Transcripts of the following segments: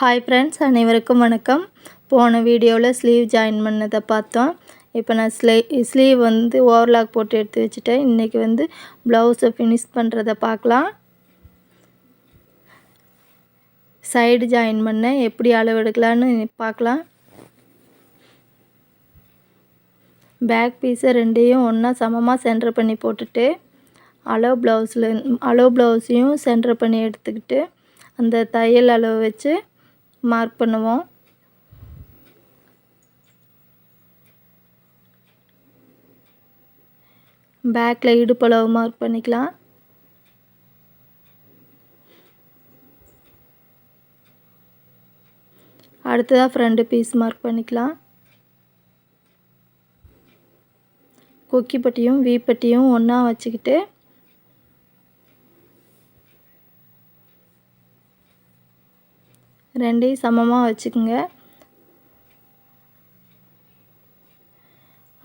Hi friends அனைவருக்கும் வணக்கம். போன வீடியோவில் ஸ்லீவ் ஜாயின் பண்ணதை பார்த்தோம். இப்போ நான் ஸ்லீ ஸ்லீவ் வந்து ஓவர்லாக் போட்டு எடுத்து வச்சுட்டேன். இன்றைக்கி வந்து ப்ளவுஸை ஃபினிஷ் பண்ணுறதை பார்க்கலாம். சைடு ஜாயின் பண்ணேன். எப்படி அளவு எடுக்கலான்னு பார்க்கலாம். பேக் பீஸை ரெண்டையும் ஒன்றா சமமாக சென்டர் பண்ணி போட்டுட்டு அளவு ப்ளவுஸில் அளவு ப்ளவுஸையும் சென்டர் பண்ணி எடுத்துக்கிட்டு அந்த தையல் அளவு வச்சு மார்க் பண்ணுவோம். பேக்கில் இடுப்பளவு மார்க் பண்ணிக்கலாம். அடுத்ததாக ஃப்ரண்ட்டு பீஸ் மார்க் பண்ணிக்கலாம். கொக்கி பட்டியும் வீ ஒன்றா வச்சுக்கிட்டு ரெண்டையும் சமமாக வச்சுக்கோங்க.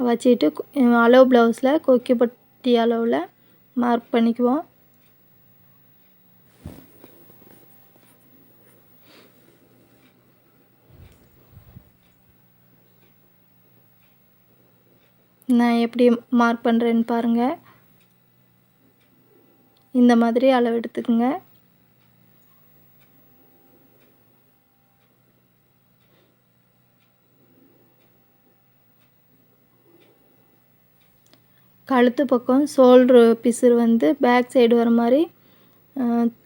வச்சுட்டு அளவு ப்ளவுஸில் கொக்கி பட்டி அளவில் மார்க் பண்ணிக்குவோம். நான் எப்படி மார்க் பண்ணுறேன்னு பாருங்கள் இந்த மாதிரி அளவு எடுத்துக்கோங்க. கழுத்து பக்கம் ஷோல்ட்ரு பிசுறு வந்து பேக் சைடு வர மாதிரி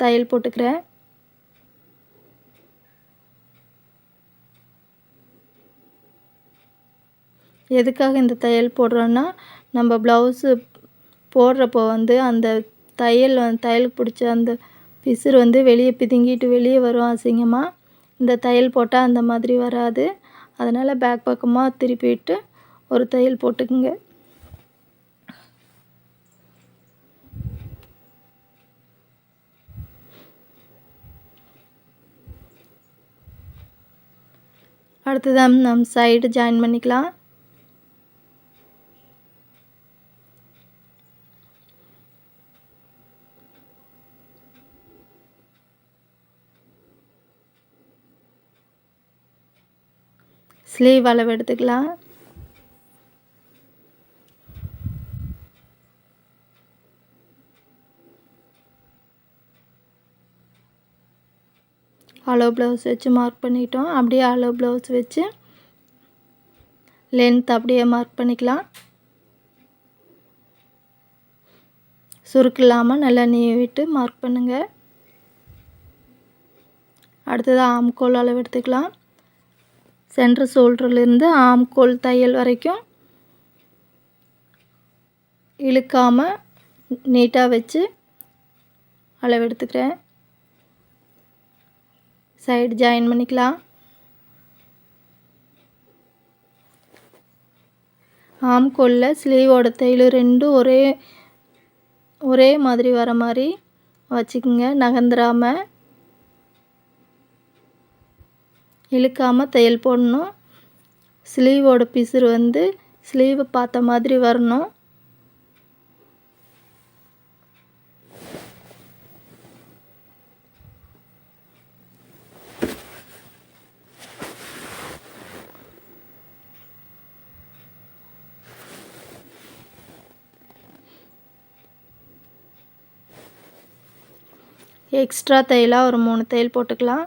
தையல் போட்டுக்கிறேன். எதுக்காக இந்த தையல் போடுறோன்னா நம்ம ப்ளவுஸு போடுறப்போ வந்து அந்த தையல் தையலுக்கு பிடிச்ச அந்த பிசுறு வந்து வெளியே பிதுங்கிட்டு வெளியே வரும் அசிங்கமாக இந்த தையல் போட்டால் அந்த மாதிரி வராது. அதனால் பேக் பக்கமாக திருப்பிட்டு ஒரு தையல் போட்டுக்குங்க. அடுத்ததான் நம் சைடு ஜாயின் பண்ணிக்கலாம். ஸ்லீவ் அளவு எடுத்துக்கலாம். அலோ ப்ளவுஸ் வச்சு மார்க் பண்ணிட்டோம். அப்படியே அலோ ப்ளவுஸ் வச்சு லென்த் அப்படியே மார்க் பண்ணிக்கலாம். சுருக்கு இல்லாமல் நல்லா நீவி விட்டு மார்க் பண்ணுங்கள் அடுத்தது ஆம்கோல் அளவு எடுத்துக்கலாம். சென்ட்ரு ஷோல்டர்லேருந்து ஆம்கோல் தையல் வரைக்கும் இழுக்காமல் நீட்டாக வச்சு அளவு எடுத்துக்கிறேன். சைடு ஜாயின் பண்ணிக்கலாம். ஆம் கொல்ல ஸ்லீவோட தையல் ரெண்டும் ஒரே ஒரே மாதிரி வர மாதிரி வச்சுக்கோங்க. நகர்ந்துடாமல் இழுக்காமல் தையல் போடணும். ஸ்லீவோட பிசுறு வந்து ஸ்லீவை பார்த்த மாதிரி வரணும். எக்ஸ்ட்ரா தையலாக ஒரு மூணு தையல் போட்டுக்கலாம்.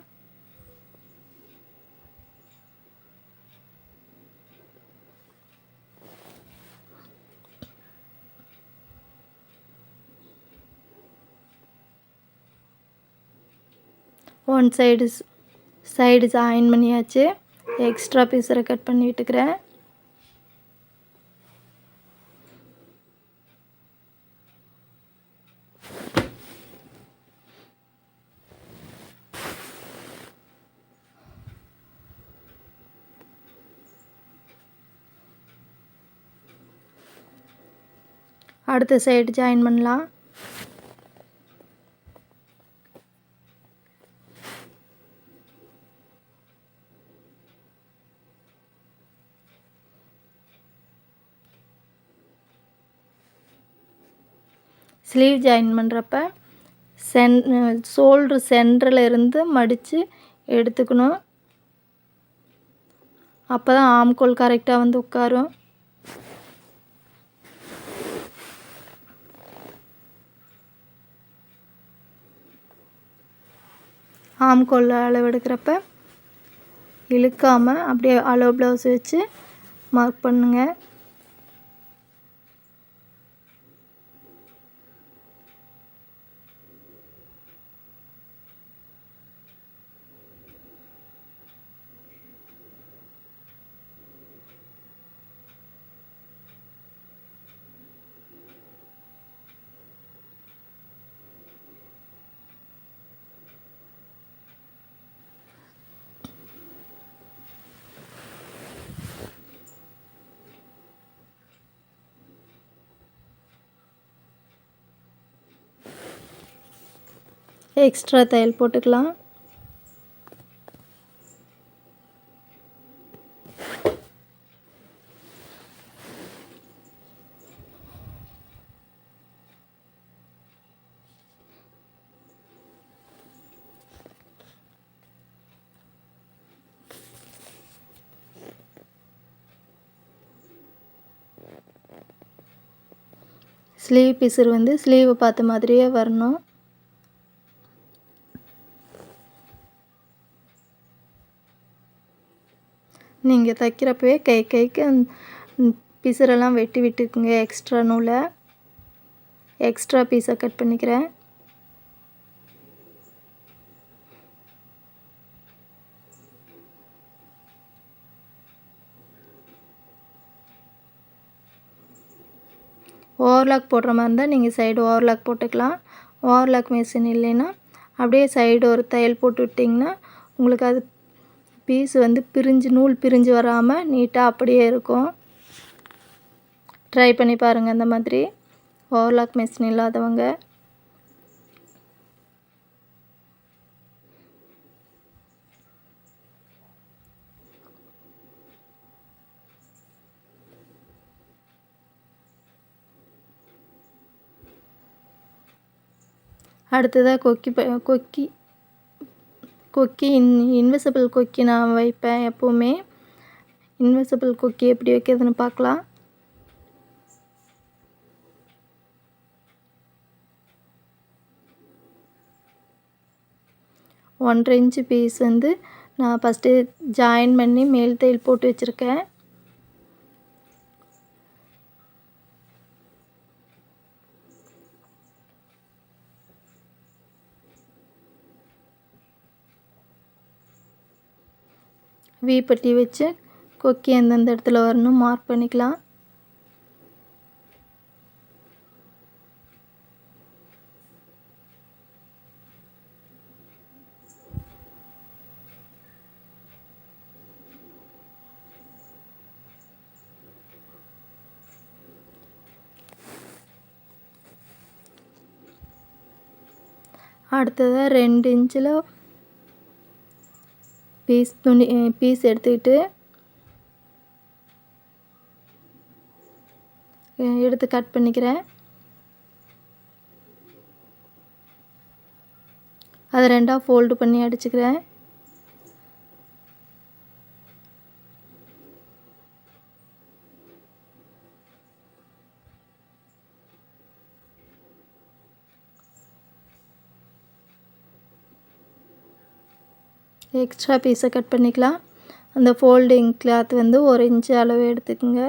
ஒன் சைடு சைடு ஜாயின் பண்ணியாச்சு. எக்ஸ்ட்ரா பீஸரை கட் பண்ணி விட்டுக்கிறேன். அடுத்த சைடு ஜாயின் பண்ணலாம். ஸ்லீவ் ஜாயின் பண்ணுறப்ப சென் ஷோல்ட்ரு சென்டரில் இருந்து மடித்து எடுத்துக்கணும். அப்போ தான் ஆம்கோல் கரெக்டாக வந்து உட்காரும். ஆம்கோல் அளவெடுக்கிறப்ப இழுக்காமல் அப்படியே அளவு ப்ளவுஸ் வச்சு மார்க் பண்ணுங்கள் எக்ஸ்ட்ரா தையல் போட்டுக்கலாம். ஸ்லீவ் பீஸர் வந்து ஸ்லீவை பார்த்த மாதிரியே வரணும். நீங்கள் தைக்கிறப்பவே கை கைக்கு பிசரெல்லாம் வெட்டி விட்டுக்குங்க. எக்ஸ்ட்ரா நூலை. எக்ஸ்ட்ரா பீஸை கட் பண்ணிக்கிறேன். ஓவர்லாக் போடுற மாதிரி இருந்தால் நீங்கள் சைடு ஓவர்லாக் போட்டுக்கலாம். ஓவர்லாக் மிஷின் இல்லைன்னா அப்படியே சைடு ஒரு தையல் போட்டு விட்டிங்கன்னா உங்களுக்கு அது பீஸ் வந்து பிரிஞ்சு நூல் பிரிஞ்சு வராமல் நீட்டாக அப்படியே இருக்கும். ட்ரை பண்ணி பாருங்கள் இந்த மாதிரி. ஓவர்லாக் மிஷின் இல்லாதவங்க. அடுத்ததாக கொக்கி கொக்கி கொக்கி இன் இன்விசிபிள் கொக்கி நான் வைப்பேன் எப்போவுமே. இன்விசிபிள் கொக்கி எப்படி வைக்கிறதுன்னு பார்க்கலாம். ஒன்றரை இன்ச்சு பீஸ் வந்து நான் ஃபஸ்ட்டு ஜாயின் பண்ணி மேல் தையல் போட்டு வச்சுருக்கேன். வீப்பட்டி வச்சு கொக்கி எந்தெந்த இடத்துல வரணும். மார்க் பண்ணிக்கலாம். அடுத்ததாக ரெண்டு இன்ச்சில் பீஸ் துணி பீஸ் எடுத்துக்கிட்டு எடுத்து கட் பண்ணிக்கிறேன். அதை ரெண்டாக ஃபோல்டு பண்ணி அடிச்சுக்கிறேன். எக்ஸ்ட்ரா பீஸை கட் பண்ணிக்கலாம். அந்த ஃபோல்டிங் கிளாத் வந்து ஒரு இன்ச்சு அளவு எடுத்துக்கோங்க.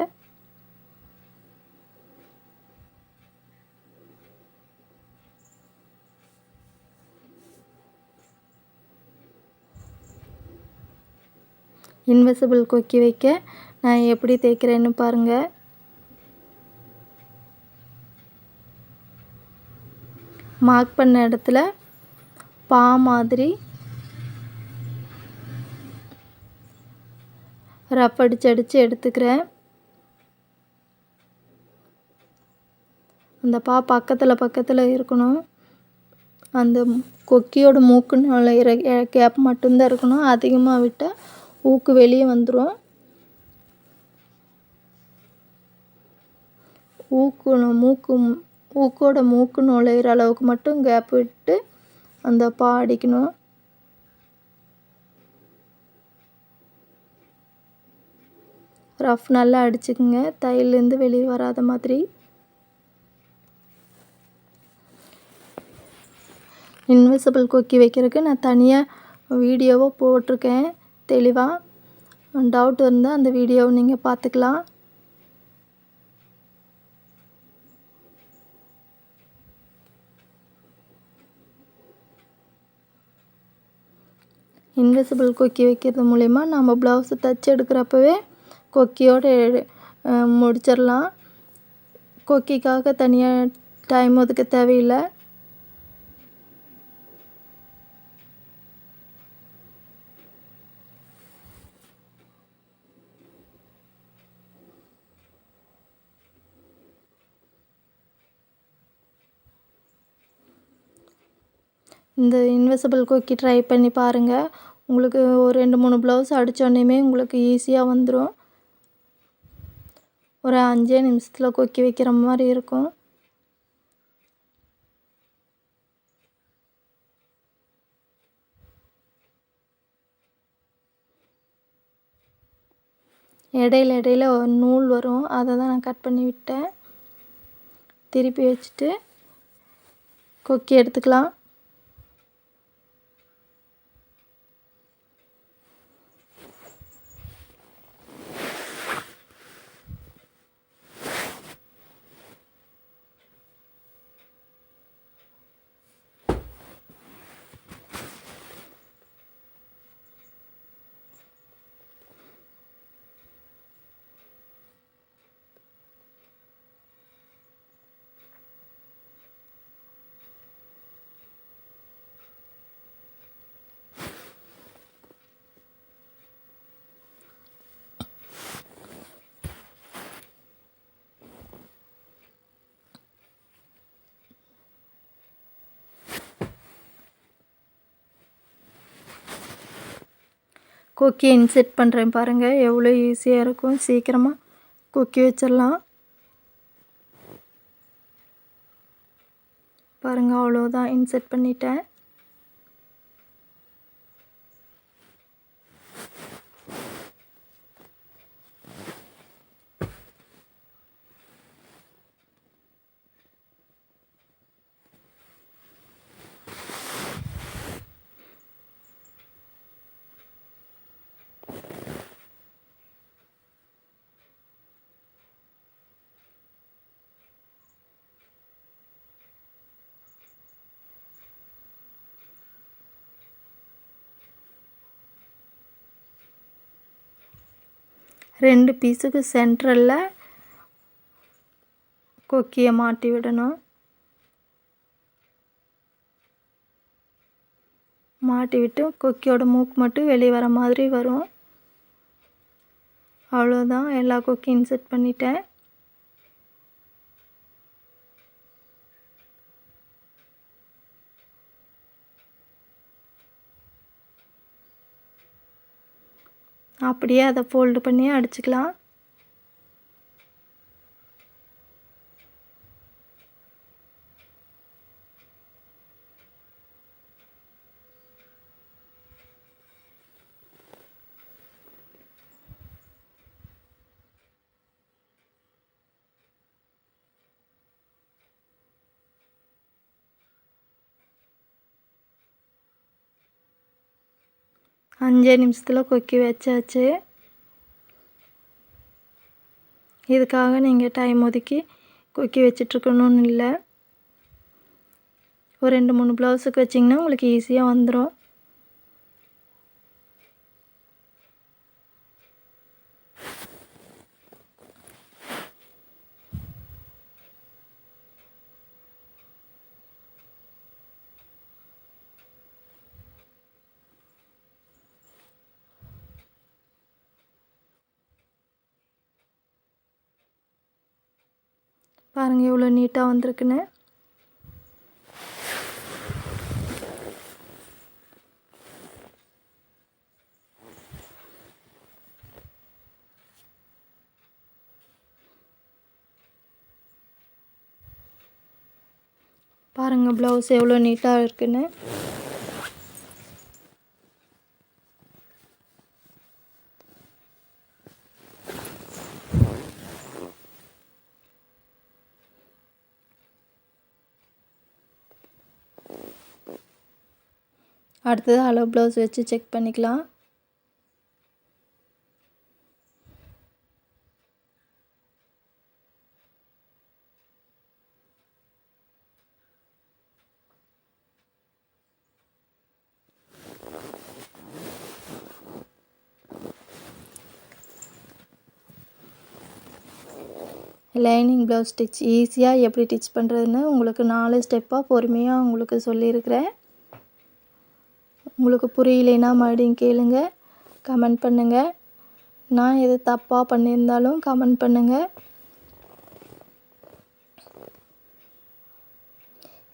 இன்வெசிபிள் கொக்கி வைக்க நான் எப்படி தேய்க்கிறேன்னு பாருங்கள் மார்க் பண்ண இடத்துல பா மாதிரி ரஃப் அடித்து அடித்து எடுத்துக்கிறேன். அந்த பா பக்கத்தில் பக்கத்தில் இருக்கணும். அந்த கொக்கியோட மூக்குனால கேப் மட்டும்தான் இருக்கணும். அதிகமாக விட்டால் ஊக்கு வெளியே வந்துடும் ஊக்கு மூக்கு ஊக்கோட மூக்கு நுழையிற அளவுக்கு மட்டும் கேப் விட்டு அந்த பா அடிக்கணும். ரஃப் நல்லா அடிச்சுக்குங்க. தையல்லேருந்து வெளியே வராத மாதிரி. இன்விசிபிள் கொக்கி வைக்கிறதுக்கு நான் தனியாக வீடியோவை போட்டிருக்கேன். தெளிவாக டவுட் இருந்தால் அந்த வீடியோவை நீங்கள் பார்த்துக்கலாம். இன்விசிபிள் கொக்கி வைக்கிறது மூலிமா நம்ம ப்ளவுஸை தைச்சி எடுக்கிறப்பவே கொக்கியோடு முடிச்சிடலாம் கொக்கிக்காக தனியாக டைம் ஒதுக்க தேவையில்லை. இந்த இன்விசிபிள் கொக்கி ட்ரை பண்ணி பாருங்கள் உங்களுக்கு ஒரு ரெண்டு மூணு ப்ளவுஸ் அடித்தோடனேயுமே உங்களுக்கு ஈஸியாக வந்துடும் ஒரு அஞ்சே நிமிஷத்தில் கொக்கி வைக்கிற மாதிரி இருக்கும். இடையில இடையில ஒரு நூல் வரும். அதை தான் நான் கட் பண்ணி விட்டேன். திருப்பி வச்சுட்டு கொக்கி எடுத்துக்கலாம். கொக்கி இன்செட் பண்ணுறேன் பாருங்கள் எவ்வளோ ஈஸியாக இருக்கும். சீக்கிரமாக கொக்கி வச்சிடலாம். பாருங்கள் அவ்வளோதான் இன்செட் பண்ணிட்டேன். ரெண்டு பீஸுக்கு சென்ட்ரலில் கொக்கியை மாட்டி விடணும். மாட்டி விட்டு கொக்கியோட மூக்கு மட்டும் வெளியே வர மாதிரி வரும். அவ்வளோதான் எல்லா கொக்கியும் செட் பண்ணிட்டேன். அப்படியே அதை ஃபோல்டு பண்ணி அடிச்சுக்கலாம். அஞ்சே நிமிஷத்தில் கொக்கி வச்சாச்சு. இதுக்காக நீங்கள் டைம் ஒதுக்கி கொக்கி வச்சிட்ருக்கணும்னு இல்லை. ஒரு ரெண்டு மூணு ப்ளவுஸுக்கு வச்சிங்கன்னா உங்களுக்கு ஈஸியாக வந்துடும் பாருங்கள் எவ்வளோ நீட்டாக வந்திருக்குன்னு. பாருங்கள் ப்ளவுஸ் எவ்வளோ நீட்டாக இருக்குன்னு. அடுத்தது அளவு ப்ளவுஸ் வச்சு செக் பண்ணிக்கலாம். லைனிங் ப்ளவுஸ் ஸ்டிச் ஈஸியாக எப்படி ஸ்டிச் பண்ணுறதுன்னு உங்களுக்கு நாலு ஸ்டெப்பாக பொறுமையாக உங்களுக்கு சொல்லியிருக்கிறேன். உங்களுக்கு புரியலைன்னா மறுபடியும் கேளுங்க. கமெண்ட் பண்ணுங்கள் நான் எது தப்பாக பண்ணியிருந்தாலும் கமெண்ட் பண்ணுங்கள்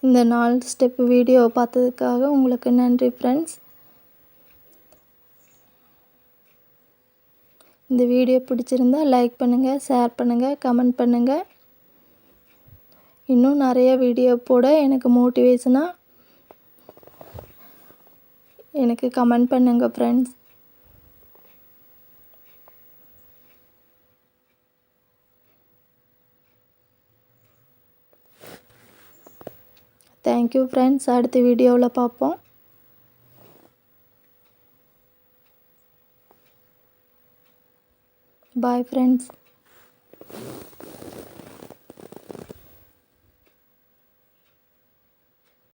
இந்த நாலு ஸ்டெப் வீடியோ பார்த்ததுக்காக உங்களுக்கு நன்றி ஃப்ரெண்ட்ஸ் இந்த வீடியோ பிடிச்சிருந்தா லைக் பண்ணுங்கள் ஷேர் பண்ணுங்கள் கமெண்ட் பண்ணுங்கள் இன்னும் நிறைய வீடியோ போட எனக்கு மோட்டிவேஷனாக எனக்கு கமெண்ட் பண்ணுங்கள் ஃப்ரெண்ட்ஸ் தேங்க்யூ ஃப்ரெண்ட்ஸ் அடுத்த வீடியோவில் பார்ப்போம் பாய் ஃப்ரெண்ட்ஸ்